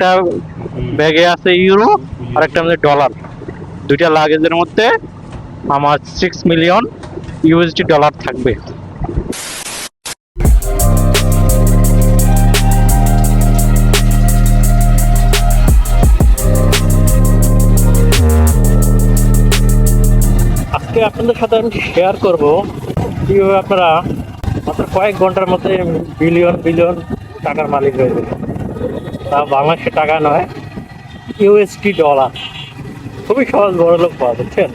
একটা ব্যাগে আছে ইউরো আর একটা আমাদের ডলার দুইটা লাগেজের মধ্যে আমার সিক্স মিলিয়ন ইউএসডি ডলার থাকবে। আজকে আপনাদের সাথে আমি শেয়ার করব কীভাবে আপনারা মাত্র কয়েক ঘণ্টার মধ্যে বিলিয়ন বিলিয়ন টাকার মালিক হয়ে যাবে তা বাংলাদেশের টাকা নয় ইউএসডি ডলার খুবই সহজ, বড় লোক পাওয়া বুঝছেন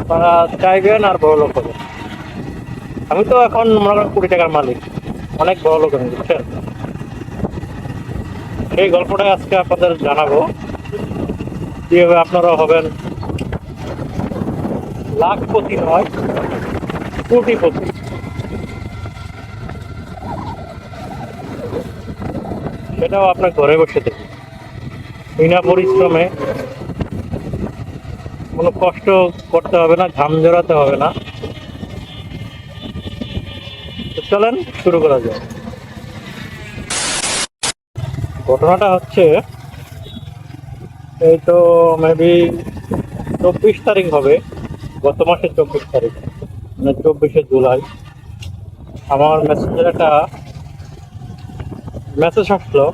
আপনারা চাইবেন আর বড় লোক হবেন আমি তো এখন মনে করেন কুড়ি টাকার মালিক, অনেক বড় লোক আমি বুঝছেন সেই গল্পটাই আজকে আপনাদের জানাব। কীভাবে আপনারা হবেন? লাখপতি নয়, কোটিপতি। সেটাও আপনার ঘরে বসে দেখুন। বিনা পরিশ্রমে কোনো কষ্ট করতে হবে না ঘাম জড়াতে হবে না। চলেন শুরু করা যায় ঘটনাটা হচ্ছে, এই তো মেবি চব্বিশ তারিখ হবে, গত মাসের চব্বিশ তারিখ মানে চব্বিশে জুলাই। আমার মেসেঞ্জার একটা মেসেজ আসলো।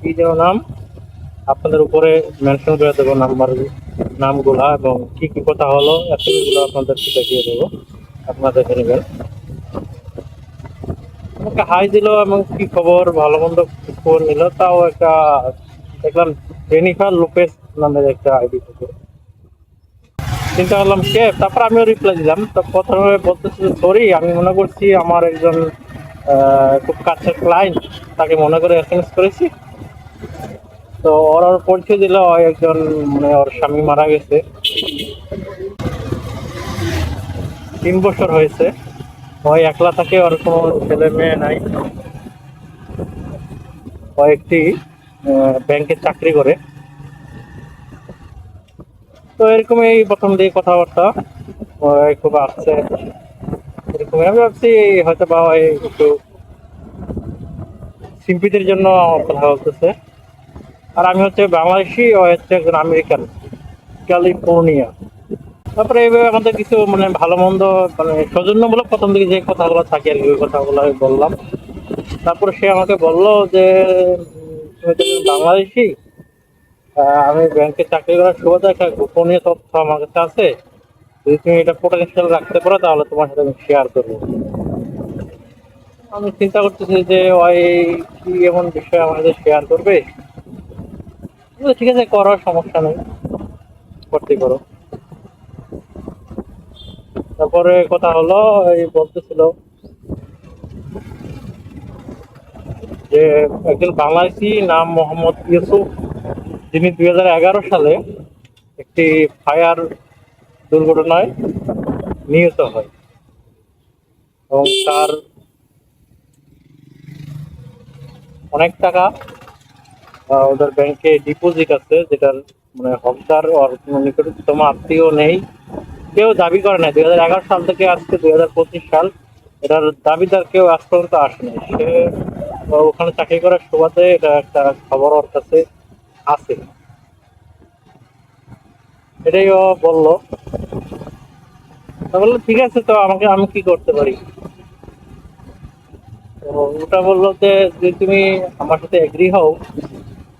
কি যেন নাম, আপনাদের উপরে মেনশন করে দেবো নাম্বার, নামগুলা এবং কি কি কথা হলো, এতগুলো আপনাদেরকে দেখিয়ে দেবো। আপনারা দেখে নেবেন। আমাকে হাই দিল এবং কি খবর, ভালো মন্দ খবর নিল, তাও একটা দেখলাম জেনিফার লোপেস নামের একটা আইডি থেকে। চিন্তা করলাম, কে? তারপর আমিও রিপ্লাই দিলাম। তো প্রথমে বলতেছি সরি আমি মনে করছি আমার একজন খুব কাছের ক্লায়েন্ট তাকে মনে করে এস এম এস করেছি। তো ওর ওর পরিচয় দিল একজন মানে ওর স্বামী মারা গেছে। তিন বছর হয়েছে। ওই একলা থাকে, ওর কোনো ছেলে মেয়ে নাই। ও একটি ব্যাংকে চাকরি করে। তো এরকম এই প্রথম দিয়ে কথাবার্তা। খুব আসছে আমি ভাবছি হয়তো বা ওই একটু সিম্পিদের জন্য কথা বলতেছে। আর আমি হচ্ছে বাংলাদেশি ও হচ্ছে একজন আমেরিকান, ক্যালিফোর্নিয়া। তারপরে এইভাবে আমাদের কিছু মানে ভালো মন্দ মানে সৌজন্যমূলক প্রথম দিকে যে কথাগুলো থাকে আর কি, ওই কথাগুলো আমি বললাম। তারপরে সে আমাকে বলল যে, তুমি তো বাংলাদেশি আমি ব্যাংকে চাকরি করার সুবাদে একটা গোপনীয় তথ্য আমার কাছে আছে। যদি তুমি এটা পোটেনশিয়াল রাখতে পারো, তাহলে তোমার সাথে আমি শেয়ার করব। আমি চিন্তা করতেছি যে, ওই কি এমন বিষয় আমার সাথে শেয়ার করবে? ঠিক আছে, করো, সমস্যা নেই। করতে করো তারপরে কথা হলো এই বলতেছিল যে, একজন বাংলাদেশি নাম মোহাম্মদ ইউসুফ, যিনি দুই হাজার এগারো সালে একটি ফায়ার দুর্ঘটনায় নিহত হয় এবং তার অনেক টাকা ওদের ব্যাংকে ডিপোজিট আছে, যেটার মানে হকদার কোনো নিকটতম আত্মীয় নেই। কেউ দাবি করে না দুই হাজার এগারো সাল থেকে আজকে দু হাজার পঁচিশ সাল এটার দাবিদার কেউ আজ পর্যন্ত আসেনি সে ওখানে চাকরি করার সুবাদে এটা একটা খবর ওর কাছে আছে। এটাই ও বলল বলল, ঠিক আছে তো, আমাকে, আমি কি করতে পারি? তো ওটা বলল যে, যদি তুমি আমার সাথে এগ্রি হও,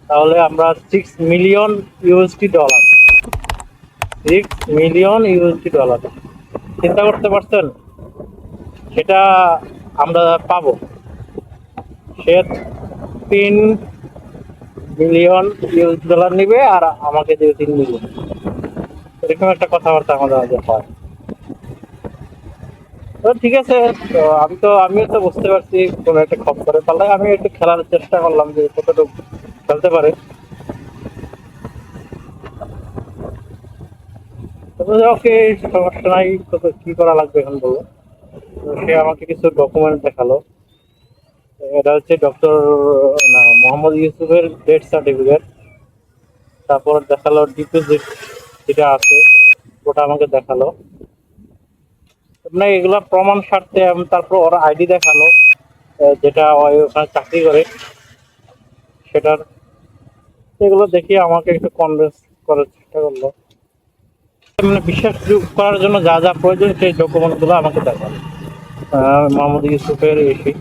তাহলে আমরা six million USD dollar six million USD dollar চিন্তা করতে পারছেন? সেটা আমরা পাবো। সে তিন মিলিয়ন ইউএস ডলার নিবে আর আমাকে দেবে তিন মিলিয়ন এরকম একটা কথাবার্তা আমাদের মাঝে হয়। তো ঠিক আছে, তো আমি তো, আমিও তো বুঝতে পারছি কোনো একটা খপ করে। পারলে আমি একটু খেলার চেষ্টা করলাম যে কতটুকু খেলতে পারে। ওকে সমস্যা নাই, কত কি করা লাগবে এখন বলো। সে আমাকে কিছু ডকুমেন্ট দেখাল। এটা হচ্ছে ডক্টর না, মোহাম্মদ ইউসুফের ডেথ সার্টিফিকেট তারপর দেখাল ডিপোজিট যেটা আছে, ওটা আমাকে দেখাল। মানে এগুলা প্রমাণ স্বার্থে তারপর ওরা আইডি দেখাল যেটা ওখানে চাকরি করে। সেটার সেগুলো দেখি আমাকে একটু কনভিন্স করার চেষ্টা করল। মানে বিশ্বাস করার জন্য যা যা প্রয়োজন সেই ডকুমেন্টগুলো আমাকে দেখাল। মোহাম্মদ ইউসুফের এসি।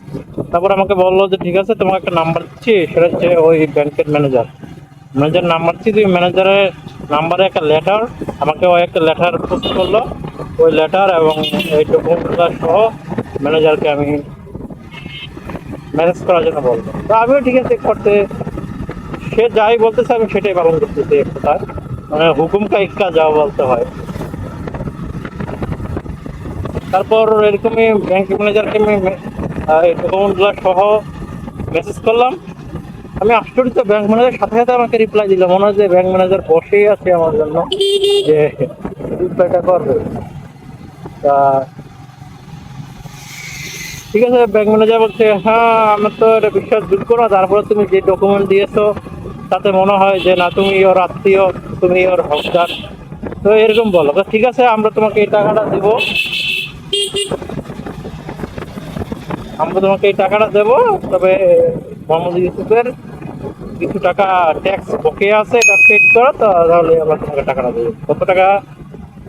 তারপর আমাকে বলল যে, ঠিক আছে, তোমাকে একটা নাম্বার দিচ্ছি, সেটা হচ্ছে ওই ব্যাংকের ম্যানেজার ম্যানেজার নাম্বার দিচ্ছি তুই ম্যানেজারের নাম্বারে একটা লেটার আমাকে ওই একটা লেটার পোস্ট করল। ওই লেটার এবং এই ডকুমেন্টগুলো সহ ম্যানেজারকে আমি ম্যানেজ করার জন্য বলব। তো আমিও ঠিক আছে করতে সে যাই বলতেছে, আমি সেটাই পালন করতেছি এক মানে হুকুম কা ইক্কা যাওয়া বলতে হয়। তারপর এরকমই ব্যাংক ম্যানেজারকে আমি এই ডকুমেন্টগুলো সহ মেসেজ করলাম। আমি আশ্চর্য ব্যাংক ম্যানেজার সাথে সাথে আমাকে রিপ্লাই দিল। মনে হয় যে ব্যাংক ম্যানেজার বসেই আছে আমার জন্য। যে রিপ্লাইটা করবে। তা ঠিক আছে ব্যাংক ম্যানেজার বলছে হ্যাঁ আমার তো এটা বিশ্বাসযোগ্য না। তারপরে তুমি যে ডকুমেন্ট দিয়েছ, তাতে মনে হয় যে না, তুমি ওর আত্মীয়, তুমি ওর হকদার। তো এরকম বলো। ঠিক আছে, আমরা তোমাকে এই টাকাটা দেবো। আমরা তোমাকে এই টাকাটা দেবো, তবে মোহাম্মদ ইউসুফের কিছু টাকা ট্যাক্স বকেয়া আছে, এটা পেড করো তাহলে আমরা তোমাকে টাকাটা দেবো কত টাকা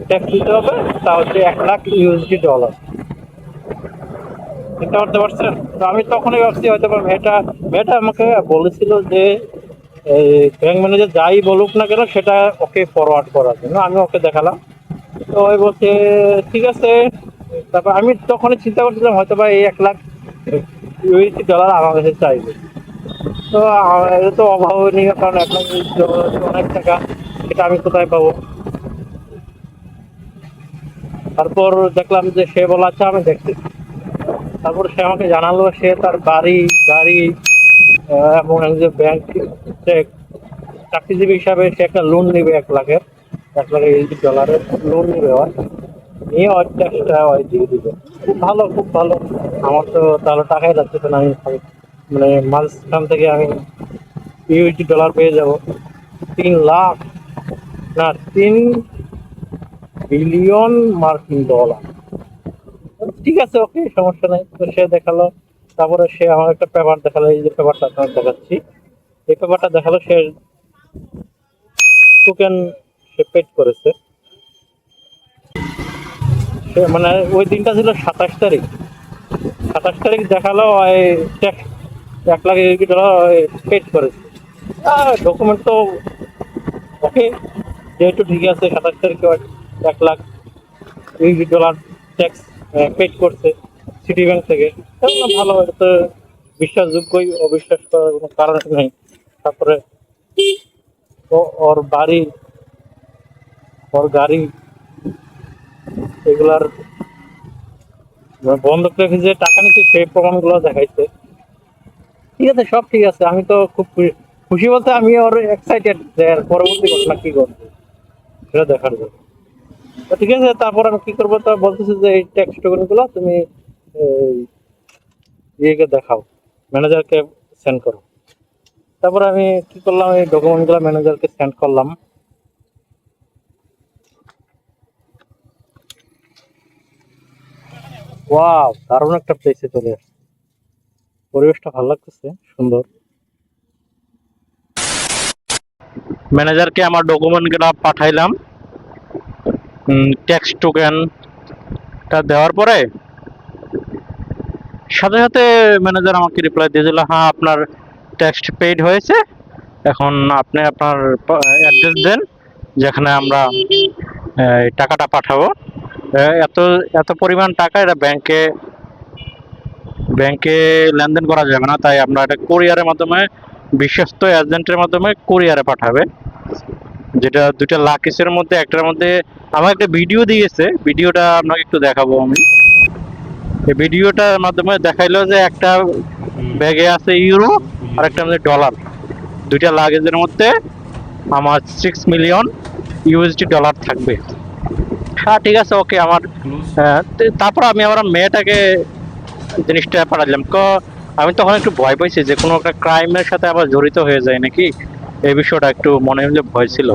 ট্যাক্স দিতে হবে? তা হচ্ছে এক লাখ ইউএসডি ডলার চিন্তা করতে পারছেন? তো আমি তখনই ভাবছি হয়তো মেয়েটা মেয়েটা আমাকে বলেছিল যে, এই ব্যাংক ম্যানেজার যাই বলুক না কেন, সেটা ওকে ফরওয়ার্ড করার জন্য। আমি ওকে দেখালাম। তো ওই বলছে, ঠিক আছে। তারপর আমি তখনই চিন্তা করছিলাম, হয়তো বা এই এক লাখ ইউএসডি ডলার আমার কাছে চাইবে। তো এটা তো অভাবনীয় কারণ এক লাখ অনেক টাকা সেটা আমি কোথায় পাবো? তারপর দেখলাম যে সে বলা আচ্ছা আমি দেখছি। তারপর সে আমাকে জানালো সে তার বাড়ি, গাড়ি এবং একজন ব্যাংক চাকরিজীবী হিসাবে সে একটা লোন নেবে এক লাখের, এক লাখ এইটি ডলারের লোন নেবে ওর। নিয়ে ওর ট্যাক্সটা ওই দিয়ে দিবে। খুব ভালো খুব ভালো। আমার তো তাহলে টাকাই লাগতেছে না, আমি মানে মাঝখান থেকে আমি ইউএসডি ডলার পেয়ে যাব। তিন লাখ, না, তিন বিলিয়ন মার্কিন ডলার ঠিক আছে, ওকে, সমস্যা নাই। তো সে দেখাল, তারপরে সে আমার একটা পেপার দেখাল, এই যে পেপারটা আপনার দেখাচ্ছি। এই পেপারটা দেখাল, সে টোকেন সে পেড করেছে। সে মানে ওই দিনটা ছিল সাতাশ তারিখ। সাতাশ তারিখ দেখাল ট্যাক্স এক লাখ ইউকি ডলার পেড করেছে ডকুমেন্ট তো ওকে যেহেতু ঠিক আছে, সাতাশ তারিখে এক lakh UK dollar tax paid করছে সিটি ব্যাংক থেকে। ভালো এটা তো বিশ্বাসযোগ্যই, অবিশ্বাস করার কোনো কারণ নেই। তারপরে ওর বাড়ি, ওর গাড়ি, এগুলার, বন্ধক রেখে যে টাকা নিচ্ছে, সেই প্রমাণগুলো দেখাইছে। ঠিক আছে, সব ঠিক আছে। আমি তো খুব খুশি- বলতে আমি ওর এক্সাইটেড যে পরবর্তী ঘটনা কি ঘটবে, সেটা দেখার জন্য। তো ঠিক আছে, তারপর আমি কি করব, তা বলতেছি যে এই ট্যাক্স টোকেনগুলো তুমি ইয়েকে দেখাও ম্যানেজারকে সেন্ড করো। তারপর আমি কি করলাম, এই ডকুমেন্টগুলো ম্যানেজারকে সেন্ড করলাম। ওয়াও দারুণ একটা প্লেসে চলে আসছে পরিবেশটা ভালো লাগতেছে, সুন্দর। ম্যানেজারকে আমার ডকুমেন্টগুলো পাঠাইলাম। ট্যাক্স টোকেনটা দেওয়ার পরে সাথে সাথে ম্যানেজার আমাকে রিপ্লাই দিয়ে দিল হ্যাঁ আপনার ট্যাক্স পেইড হয়েছে। এখন আপনি আপনার অ্যাড্রেস দেন, যেখানে আমরা টাকাটা পাঠাবো। এত এত পরিমাণ টাকা এটা ব্যাংকে ব্যাংকে লেনদেন করা যাবে না, তাই আমরা এটা কোরিয়ারের মাধ্যমে, বিশ্বস্ত এজেন্টের মাধ্যমে কোরিয়ারে পাঠাবে। যেটা দুইটা লাকিসের মধ্যে, একটার মধ্যে, আমার একটা ভিডিও দিয়েছে ভিডিওটা আপনাকে একটু দেখাবো আমি। এই ভিডিওটার মাধ্যমে দেখাইলো যে একটা ব্যাগে আছে ইউরো আর একটা মধ্যে ডলার দুইটা লাগেজের মধ্যে আমার সিক্স মিলিয়ন ইউএসডি ডলার থাকবে। হ্যাঁ ঠিক আছে ওকে আমার তারপর আমি আমার মেয়েটাকে জিনিসটা পাঠালাম। ক, আমি তখন একটু ভয় পাইছি যে কোনো একটা ক্রাইমের সাথে আবার জড়িত হয়ে যায় নাকি? এই বিষয়টা একটু মনে মধ্যে ভয় ছিল।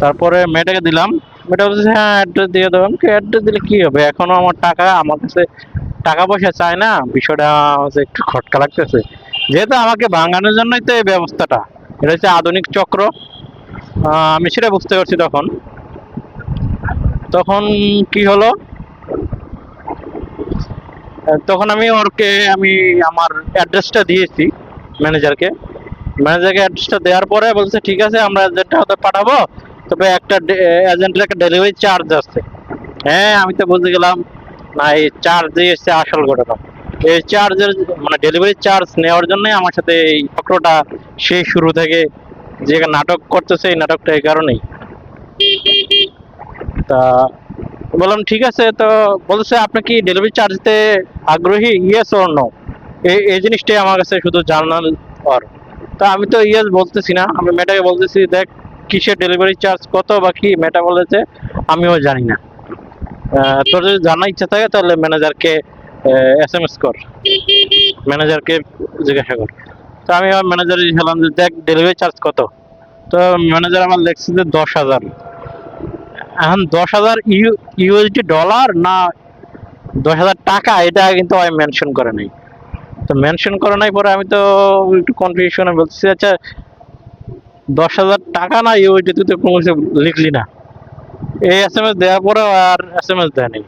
তারপরে মেয়েটাকে দিলাম। মেয়েটা বলছে হ্যাঁ অ্যাড্রেস দিয়ে দেবো আমি অ্যাড্রেস দিলে কী হবে? এখনও আমার টাকা, আমার কাছে টাকা পয়সা চায় না। বিষয়টা হচ্ছে একটু খটকা লাগতেছে। যেহেতু আমাকে ভাঙানোর জন্যই তো এই ব্যবস্থাটা, এটা হচ্ছে আধুনিক চক্র। আমি সেটা বুঝতে পারছি তখন। তখন কি হলো? তখন আমি ওরকে, আমি আমার অ্যাড্রেসটা দিয়েছি ম্যানেজারকে ম্যানেজারকে অ্যাড্রেসটা দেওয়ার পরে বলছে, ঠিক আছে, আমরা এজেন্টটা হয়তো পাঠাবো। তবে একটা এজেন্টের একটা ডেলিভারি চার্জ আছে। হ্যাঁ আমি তো বলতে গেলাম না এই চার্জ দিয়ে এসছে আসল ঘটনা। এই চার্জের মানে ডেলিভারি চার্জ নেওয়ার জন্যই আমার সাথে এই চক্রটা সেই শুরু থেকে যে নাটক করতেছে, এই নাটকটা এই কারণেই। তা বললাম, ঠিক আছে, তো বলছে, আপনি কি ডেলিভারি চার্জ দিতে আগ্রহী? ইয়েস ওর নো এই জিনিসটাই আমার কাছে শুধু জানাল আর তা আমি তো ইয়েস বলতেছি না, আমি মেয়েটাকে বলতেছি, দেখ, কিসের ডেলিভারি চার্জ কত বা কি? মেয়েটা বলেছে, আমিও জানি না। তোর যদি জানার ইচ্ছা থাকে, তাহলে ম্যানেজারকে এস এম এস কর। ম্যানেজারকে জিজ্ঞাসা কর। তো আমি আমার ম্যানেজারে বললাম যে, দেখ ডেলিভারি চার্জ কত? তো ম্যানেজার আমার লেখছে যে, দশ হাজার। এখন দশ হাজার ইউ ইউএসডি ডলার না দশ হাজার টাকা, এটা কিন্তু আমি মেনশন করে নাই। তো মেনশন করে নাই পরে আমি তো একটু কনফিউশনে বলছি আচ্ছা দশ হাজার টাকা না ইউএসডি তুই তো কোনো কিছু লিখলি না। এই এস এম এস দেওয়ার পরে আর এস এম এস দেয়নি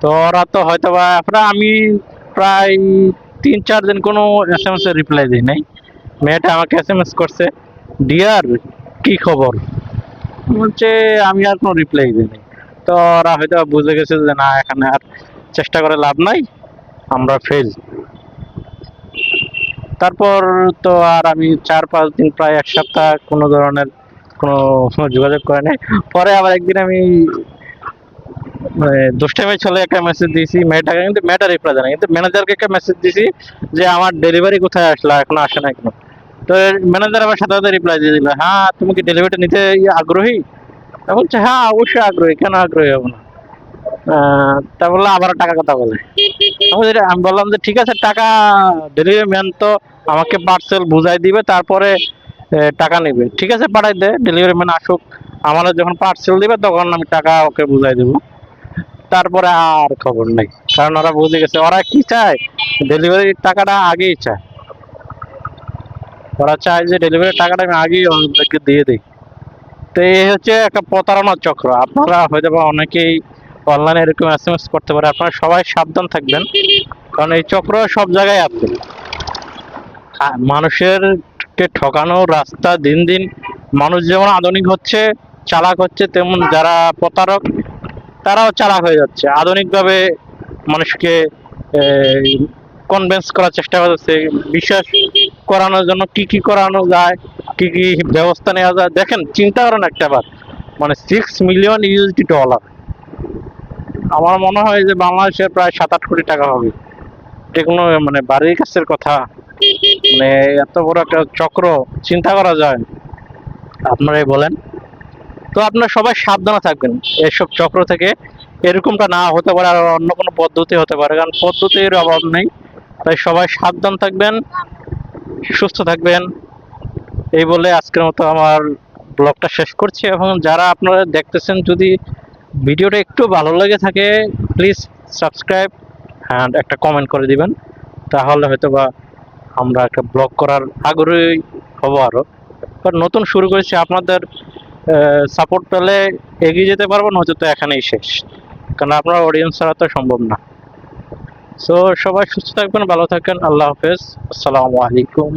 তো ওরা তো হয়তো বা, আপনার আমি প্রায় তিন, চার দিন কোনো এস এম এস এর রিপ্লাই দিই নাই। মেয়েটা আমাকে এস এম এস করছে ডিয়ার কি খবর? বলছে আমি আর কোনো রিপ্লাই দিইনি। তো ওরা হয়তো বুঝে গেছে যে না, এখানে আর চেষ্টা করে লাভ নাই, আমরা ফেল তারপর তো আর আমি চার পাঁচ দিন প্রায় এক সপ্তাহ কোনো ধরনের কোনো যোগাযোগ করে নাই। পরে আবার একদিন আমি মানে দুষ্টাইমে চলে একটা মেসেজ দিয়েছি, মেয়েটাকে, কিন্তু মেয়েটা রিপ্লাই দেয় কিন্তু ম্যানেজারকে একটা মেসেজ দিয়েছি যে আমার ডেলিভারি কোথায় আসলো, এখনও আসে না কেন। তো ম্যানেজার আমার সাথে সাথে রিপ্লাই দিয়ে দিল হ্যাঁ তুমি কি ডেলিভারিটা নিতে আগ্রহী? তা বলছে হ্যাঁ অবশ্যই আগ্রহী, কেন আগ্রহী হব না? তা বলল আবার টাকা কথা বলে। আমি বললাম যে, ঠিক আছে, টাকা ডেলিভারি ম্যান তো আমাকে পার্সেল বুঝাই দিবে, তারপরে টাকা নেবে। ঠিক আছে, পাঠাই দে ডেলিভারি ম্যান আসুক আমাদের যখন পার্সেল দিবে, তখন আমি টাকা ওকে বুঝাই দেবো। তারপরে আর খবর নেই, কারণ ওরা বুঝে গেছে, ওরা কি চায়? ডেলিভারির টাকাটা আগেই চায়। ওরা চায় যে ডেলিভারির টাকাটা আমি আগেই ওদেরকে দিয়ে দিই। তো এই হচ্ছে একটা প্রতারণার চক্র। আপনারা হয়তো বা অনেকেই অনলাইনে এরকম এস এম এস করতে পারে। আপনারা সবাই সাবধান থাকবেন। কারণ এই চক্র সব জায়গায় আছে। আ- মানুষের কে ঠকানোর রাস্তা দিন দিন মানুষ যেমন আধুনিক হচ্ছে, চালাক হচ্ছে, তেমন যারা প্রতারক, তারাও চালাক হয়ে যাচ্ছে। আধুনিকভাবে মানুষকে কনভিন্স করার চেষ্টা করছে বিশ্বাস করানোর জন্য কি কি করানো যায়, কি কি ব্যবস্থা নেওয়া যায়। দেখেন, চিন্তা করেন একটা বার। মানে সিক্স মিলিয়ন ইউএসডি ডলার আমার মনে হয় যে বাংলাদেশের প্রায় সাত আট কোটি টাকা হবে। এটা কোনো মানে বাড়ির কাছের কথা মানে এত বড় একটা চক্র, চিন্তা করা যায়। আপনারাই বলেন। তো আপনারা সবাই সাবধানে থাকবেন এসব চক্র থেকে। এরকমটা না হতে পারে, আর অন্য কোনো পদ্ধতি হতে পারে। কারণ পদ্ধতির অভাব নেই। তাই সবাই সাবধান থাকবেন, সুস্থ থাকবেন। এই বলে আজকের মতো আমার ব্লগটা শেষ করছি এবং যারা আপনারা দেখতেছেন যদি ভিডিওটা একটু ভালো লেগে থাকে প্লিজ সাবস্ক্রাইব অ্যান্ড একটা কমেন্ট করে দিবেন। তাহলে হয়তো বা আমরা একটা ব্লগ করার আগ্রহী হব আরও নতুন শুরু করেছি, আপনাদের সাপোর্ট পেলে এগিয়ে যেতে পারব, নয়তো তো এখানেই শেষ। কারণ আপনার অডিয়েন্স ছাড়া তো সম্ভব না। সো সবাই সুস্থ থাকবেন ভালো থাকেন আল্লাহ হাফেজ। আসসালামু আলাইকুম।